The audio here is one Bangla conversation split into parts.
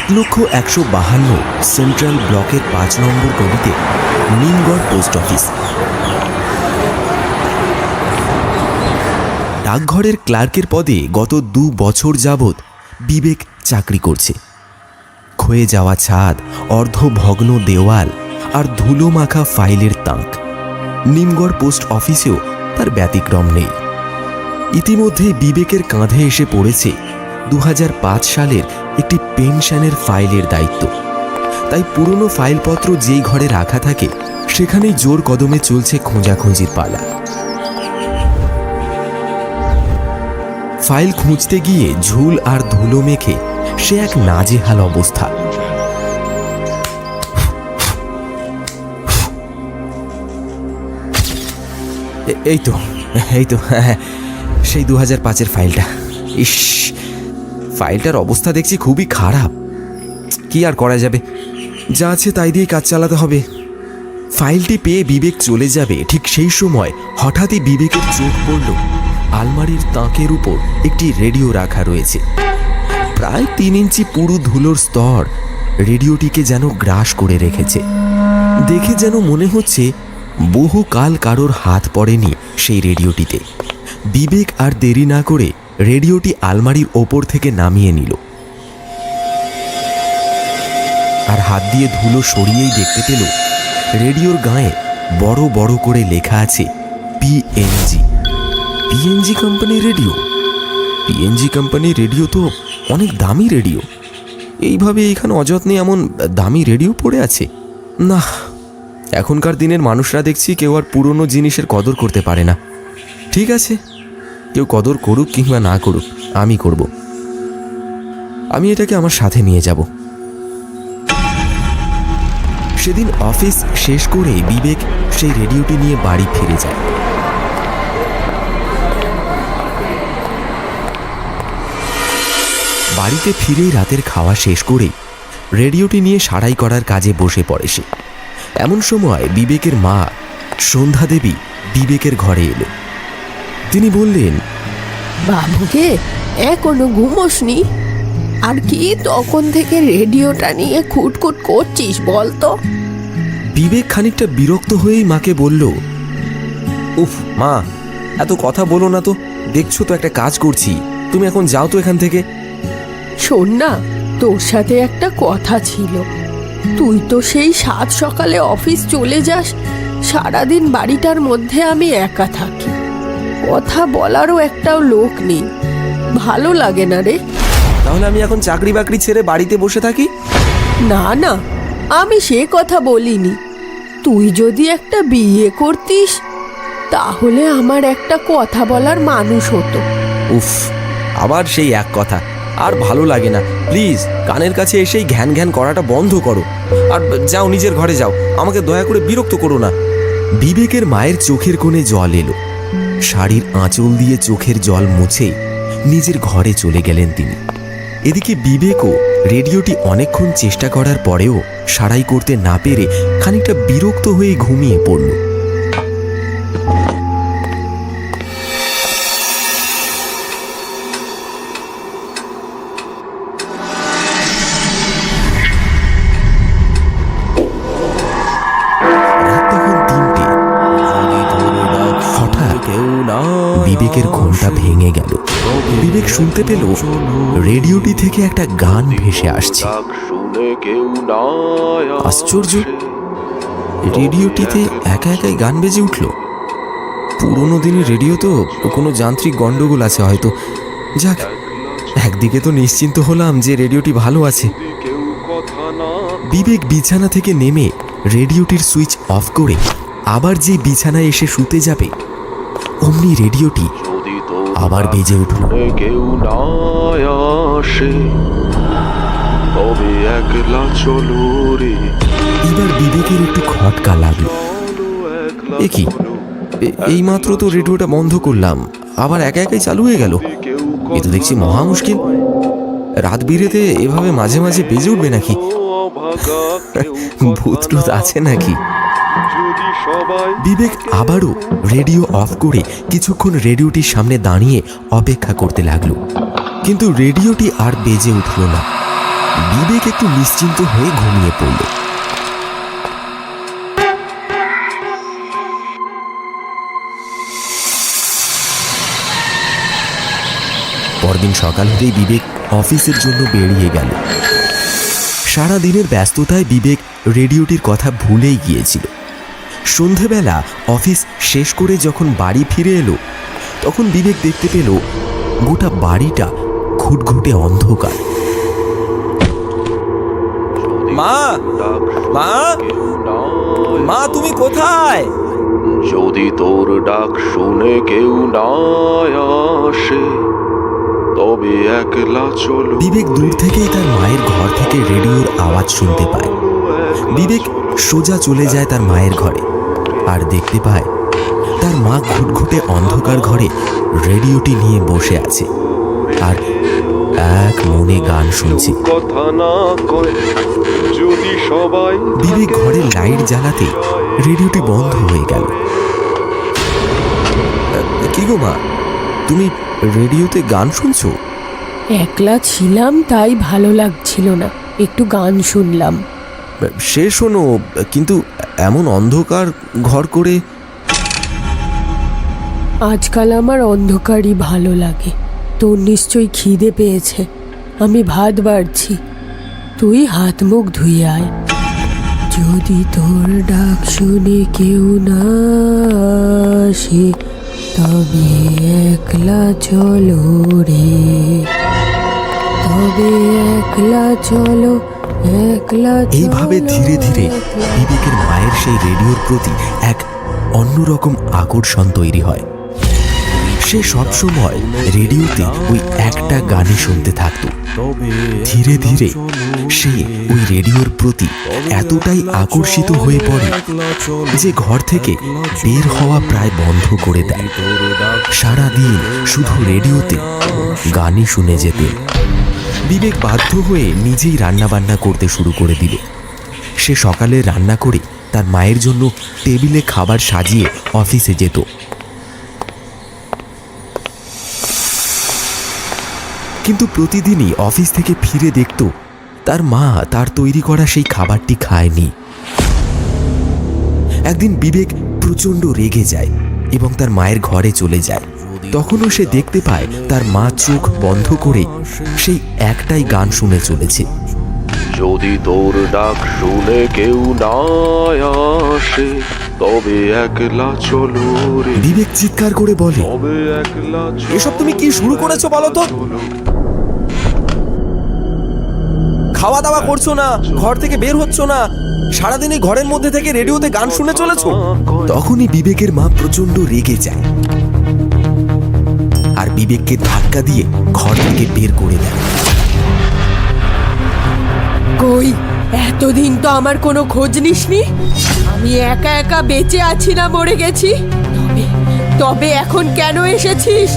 সাত লক্ষ একশো বাহান্ন সেন্ট্রাল ব্লকের পাঁচ নম্বর গলিতে নিমগড় পোস্ট অফিস। ডাকঘরের ক্লার্কের পদে গত দু বছর যাবৎ বিবেক চাকরি করছে। ক্ষয়ে যাওয়া ছাদ, অর্ধভগ্ন দেওয়াল আর ধুলো মাখা ফাইলের তাক। নিমগড় পোস্ট অফিসেও তার ব্যতিক্রম নেই। ইতিমধ্যে বিবেকের কাঁধে এসে পড়েছে দু হাজার পাঁচ সালের একটি পেনশনের ফাইলের দায়িত্ব। তাই পুরনো ফাইলপত্র যেই ঘরে রাখা থাকে সেখানেই জোর কদমে চলছে খোঁজাখুঁজির পালা। ফাইল খুঁজতে গিয়ে ঝুল আর ধুলো মেখে সে এক নাজেহাল অবস্থা। এই তো এই তো হ্যাঁ হ্যাঁ, সেই দু হাজার পাঁচের ফাইলটা। ইস ফাইলটার অবস্থা দেখছি খুবই খারাপ। কি আর করা যাবে? যা আছে তাই দিয়ে কাজ চালাতে হবে। ফাইলটি পেয়ে বিবেক চলে যাবে ঠিক সেই সময় হঠাৎই বিবেকের চোখ পড়ল। আলমারির তাঁকের উপর একটি রেডিও রাখা রয়েছে। প্রায় তিন ইঞ্চি পুরু ধুলোর স্তর রেডিওটিকে যেন গ্রাস করে রেখেছে। দেখে যেন মনে হচ্ছে বহু কাল কারোর হাত পড়েনি সেই রেডিওটিতে। বিবেক আর দেরি না করে রেডিওটি আলমারির ওপর থেকে নামিয়ে নিল। আর হাত দিয়ে ধুলো সরিয়েই দেখতে পেল, রেডিওর গায়ে বড় বড় করে লেখা আছে পিএনজি পিএনজি কোম্পানির রেডিও? পিএনজি কোম্পানির রেডিও তো অনেক দামি রেডিও। এইভাবে এখানে অযত্নে এমন দামি রেডিও পড়ে আছে? না, এখনকার দিনের মানুষরা দেখছি কেউ আর পুরনো জিনিসের কদর করতে পারে না। ঠিক আছে? কেউ কদর করুক কিংবা না করুক, আমি করব। আমি এটাকে আমার সাথে নিয়ে যাব। সেদিন অফিস শেষ করে বিবেক সেই রেডিওটি নিয়ে বাড়ি ফিরে যায়। বাড়িতে ফিরেই রাতের খাওয়া শেষ করে রেডিওটি নিয়ে সারাই করার কাজে বসে পড়ে সে। এমন সময় বিবেকের মা সন্ধ্যা দেবী বিবেকের ঘরে এলো। তিনি বললেন বাবুকে এখনও ঘুমোসনি? আর কি তখন থেকে রেডিওটা নিয়ে খুটখুট করছিস বলতো? বিবেক খানিকটা বিরক্ত হয়েই মাকে বলল উফ মা এত কথা বলো না তো। দেখছ তো একটা কাজ করছি। তুমি এখন যাও তো এখান থেকে। শোন না তোর সাথে একটা কথা ছিল। তুই তো সেই সাত সকালে অফিস চলে যাস সারাদিন বাড়িটার মধ্যে আমি একা থাকি। কথা বলারও একটাও লোক নেই। ভালো লাগে না রে। তাহলে আমি এখন চাকরি বাকরি ছেড়ে বাড়িতে বসে থাকি? না না আমি সে কথা বলিনি। তুই যদি একটা বিয়ে করতিস তাহলে আমার একটা কথা বলার মানুষ হতো। উফ আবার সেই এক কথা। আর ভালো লাগে না। প্লিজ কানের কাছে এসেই ঘ্যান ঘ্যান করাটা বন্ধ করো। আর যাও নিজের ঘরে যাও। আমাকে দয়া করে বিরক্ত করো না। বিবেকের মায়ের চোখের কোণে জল এলো। শাড়ির আঁচল দিয়ে চোখের জল মুছে নিজের ঘরে চলে গেলেন তিনি। এদিকে বিবেকও রেডিওটি অনেকক্ষণ চেষ্টা করার পরেও সারাই করতে না পেরে খানিকটা বিরক্ত হয়ে ঘুমিয়ে পড়ল। শুনতে পেল রেডিওটি থেকে একটা গান ভেসে আসছে। আশ্চর্য, রেডিওটিতে একা একাই গান বেজে উঠল। পুরোনো দিনের রেডিও তো কোনো যান্ত্রিক গন্ডগোল আছে হয়তো। যাক, একদিকে তো নিশ্চিন্ত হলাম যে রেডিওটি ভালো আছে। বিবেক বিছানা থেকে নেমে রেডিওটির সুইচ অফ করে আবার যে বিছানায় এসে শুতে যাবে, অমনি রেডিওটি আবার বেজে উঠল। কেউ না আসে তবে একলা চলো রে এবার বিবেকের একটু খটকা লাগল। এ কি? এ- এইমাত্র তো রেডিওটা বন্ধ করলাম আবার একা একাই চালু হয়ে গেল। এ তো দেখছি মহা মুশকিল। রাত বিরেতে এভাবে মাঝে মাঝে বেজে উঠবে নাকি? ভূত আছে নাকি? বিবেক আবারও রেডিও অফ করে কিছুক্ষণ রেডিওটির সামনে দাঁড়িয়ে অপেক্ষা করতে লাগল। কিন্তু রেডিওটি আর বেজে উঠল না। বিবেক একটু নিশ্চিন্ত হয়ে ঘুমিয়ে পড়ল। পরদিন সকাল হতেই বিবেক অফিসের জন্য বেরিয়ে গেল। সারা দিনের ব্যস্ততায় বিবেক রেডিওটির কথা ভুলেই গিয়েছিল। সন্ধেবেলা অফিস শেষ করে যখন বাড়ি ফিরে এলো তখন বিবেক দেখতে পেল গোটা বাড়িটা ঘুটঘুটে অন্ধকার। মা! মা! মা তুমি কোথায়? যদি তোর ডাক শুনে কেউ না আসে তবে একলা চলো। বিবেক দূর থেকেই তার মায়ের ঘর থেকে রেডিওর আওয়াজ শুনতে পায়। বিবেক সোজা চলে যায় তার মায়ের ঘরে। আর দেখতে পায় তার মা ঘুটঘুটে অন্ধকার ঘরে রেডিওটি নিয়ে বসে আছে। আর এক মনে গান শুনছে। কথা না কয় যদি সবাই বিবেক ঘরের লাইট জ্বালাতে রেডিওটি বন্ধ হয়ে গেল। কি গো মা তুমি রেডিওতে গান শুনছো? একলা ছিলাম তাই ভালো লাগছিল না। একটু গান শুনলাম। সে শোনো, কিন্তু এমন অন্ধকার ঘর করে আজকাল আমার অন্ধকারই ভালো লাগে। তোর নিশ্চয়ই খিদে পেয়েছে। আমি ভাত বাড়ছি। তুই হাত মুখ ধুয়ে আয়। যদি তোর ডাক শুনে কেউ না আসে, তবে একলা চলো রে। তবে একলা চলো এইভাবে ধীরে ধীরে বিবেকের মায়ের সেই রেডিওর প্রতি এক অন্যরকম আকর্ষণ তৈরি হয়। সে সবসময় রেডিওতে ওই একটা গানই শুনতে থাকতো। ধীরে ধীরে সে ওই রেডিওর প্রতি এতটাই আকর্ষিত হয়ে পড়ে যে ঘর থেকে বের হওয়া প্রায় বন্ধ করে দেয়। সারাদিন শুধু রেডিওতে গানই শুনে যেতে বিবেক বাধ্য হয়ে নিজেই রান্নাবান্না করতে শুরু করে দিল। সে সকালে রান্না করে তার মায়ের জন্য টেবিলে খাবার সাজিয়ে অফিসে যেত। কিন্তু প্রতিদিনই অফিস থেকে ফিরে দেখত, তার মা তার তৈরি করা সেই খাবারটি খায়নি। একদিন বিবেক প্রচণ্ড রেগে যায় এবং তার মায়ের ঘরে চলে যায়। তখনও সে দেখতে পায় তার মা চোখ বন্ধ করে সেই একটাই গান শুনে চলেছে। যদি তোর ডাক শুনে কেউ না আসে তবে একলা চলো রে। বিবেক চিৎকার করে বলে তবে একলা এসব তুমি কি শুরু করেছ বলো তো? খাওয়া দাওয়া করছ না? ঘর থেকে বের হচ্ছ না? সারাদিন এই ঘরের মধ্যে থেকে রেডিওতে গান শুনে চলেছো? তখনই বিবেকের মা প্রচণ্ড রেগে যায়। বিবেককে ধাক্কা দিয়ে ঘর থেকে বের করে দেয়। কই? এতদিন তো আমার কোনো খোঁজ নিসনি? আমি একা একা বেঁচে আছি না মরে গেছি। তবে তবে এখন কেন এসেছিস?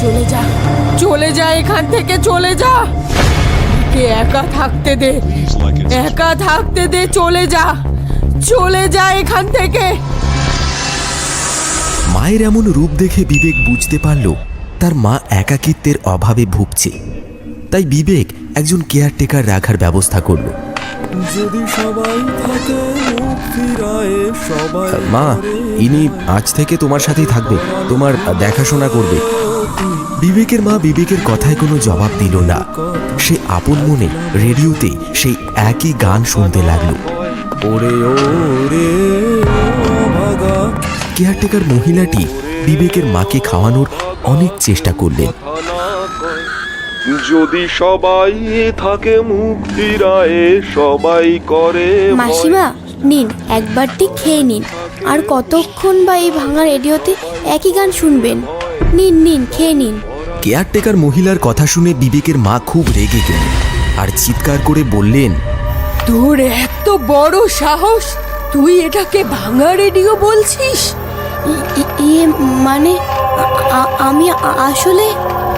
চলে যা চলে যা এখান থেকে চলে যা। কে একা থাকতে দে একা থাকতে দে চলে যা চলে যা এখান থেকে। মায়ের এমন রূপ দেখে বিবেক বুঝতে পারল তার মা একাকিত্বের অভাবে ভুগছে। তাই বিবেক একজন কেয়ারটেকার রাখার ব্যবস্থা করল। যদি সবাই থাকে মুখ ফিরায়ে সবাই মা ইনি আজ থেকে তোমার সাথেই থাকবে তোমার দেখাশোনা করবে। বিবেকের মা বিবেকের কথায় কোনো জবাব দিল না। সে আপন মনে রেডিওতে সেই একই গান শুনতে লাগল। ওরে কেয়ারটেকার মহিলাটি বিবেকের মাকে খাওয়ানোর অনেক চেষ্টা করলেন। যদি সবাই থাকে মুখ ফিরায়ে সবাই করে মাসিমা নিন একবারটি খেয়ে নিন। আর কতক্ষণ বা এই ভাঙা রেডিওতে একই গান শুনবেন? নিন নিন খেয়ে নিন। কেয়ারটেকার মহিলার কথা শুনে বিবেকের মা খুব রেগে গেলেন আর চিৎকার করে বললেন তোর এত বড় সাহস তুই এটাকে ভাঙা রেডিও বলছিস? ইয়ে মানে আমি আসলে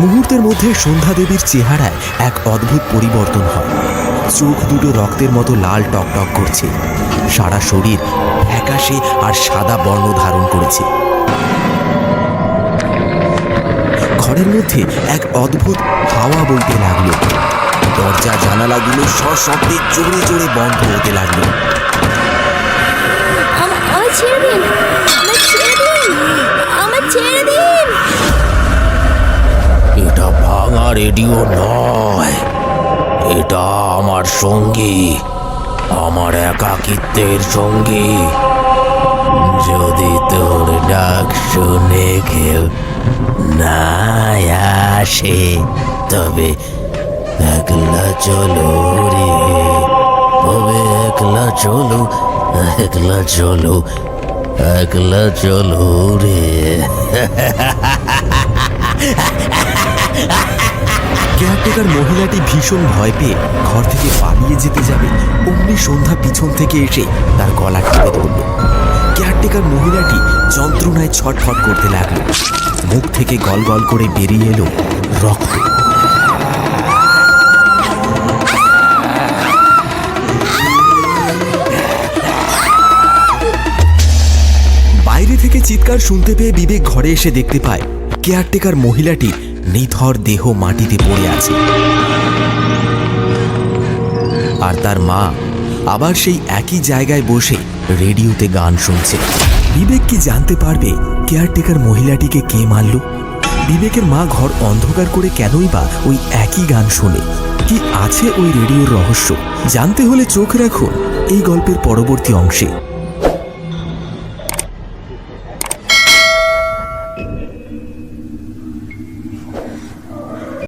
মুহূর্তের মধ্যে সন্ধ্যা দেবীর চেহারায় এক অদ্ভুত পরিবর্তন হয়। চোখ দুটো রক্তের মতো লাল টকটক করছে। সারা শরীর ফ্যাকাশে আর সাদা বর্ণ ধারণ করেছে। ঘরের মধ্যে এক অদ্ভুত হাওয়া বইতে লাগল। দরজা জানালাগুলো সশব্দে জোরে জোরে বন্ধ হতে লাগল। ছেড়ে দিন। ভাঙা রেডিও নয়। এটা আমার সঙ্গী, আমার একাকিত্বের সঙ্গী। যদি তোর ডাক শুনে কেউ না আসে, তবে একলা চলো রে। তবে একলা চলো একলা চলো একলা চলো রে। কেয়ারটেকার মহিলাটি ভীষণ ভয় পেয়ে ঘর থেকে পালিয়ে যেতে যাবে। অমনি সন্ধ্যা পিছন থেকে এসে তার গলা টিপে ধরল। কেয়ারটেকার মহিলাটি যন্ত্রণায় ছটফট করতে লাগল। মুখ থেকে গল গল করে বেরিয়ে এলো রক্ত। বাইরে থেকে চিৎকার শুনতে পেয়ে বিবেক ঘরে এসে দেখতে পায়। কেয়ারটেকার মহিলাটি নিথর দেহ মাটিতে পড়ে আছে। আর তার মা আবার সেই একই জায়গায় বসে রেডিওতে গান শুনছে। বিবেক কি জানতে পারবে কেয়ারটেকার মহিলাটিকে কে মারল? বিবেকের মা ঘর অন্ধকার করে কেনই বা ওই একই গান শোনে? কি আছে ওই রেডিওর রহস্য? জানতে হলে চোখ রাখুন এই গল্পের পরবর্তী অংশে।